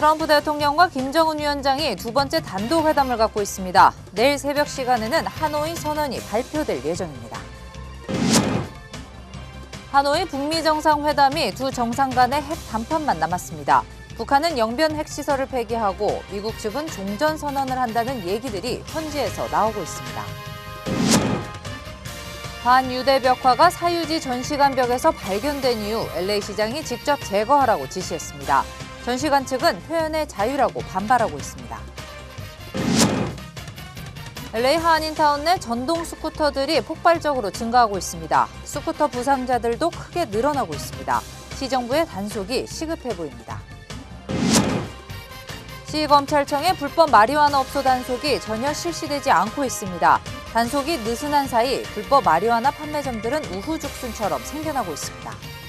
트럼프 대통령과 김정은 위원장이 두 번째 단독 회담을 갖고 있습니다. 내일 새벽 시간에는 하노이 선언이 발표될 예정입니다. 하노이 북미 정상회담이 두 정상 간의 핵 담판만 남았습니다. 북한은 영변 핵시설을 폐기하고 미국 측은 종전 선언을 한다는 얘기들이 현지에서 나오고 있습니다. 반유대 벽화가 사유지 전시관벽에서 발견된 이후 LA 시장이 직접 제거하라고 지시했습니다. 전시관 측은 표현의 자유라고 반발하고 있습니다. LA 한인타운 내 전동 스쿠터들이 폭발적으로 증가하고 있습니다. 스쿠터 부상자들도 크게 늘어나고 있습니다. 시정부의 단속이 시급해 보입니다. 시검찰청의 불법 마리화나 업소 단속이 전혀 실시되지 않고 있습니다. 단속이 느슨한 사이 불법 마리화나 판매점들은 우후죽순처럼 생겨나고 있습니다.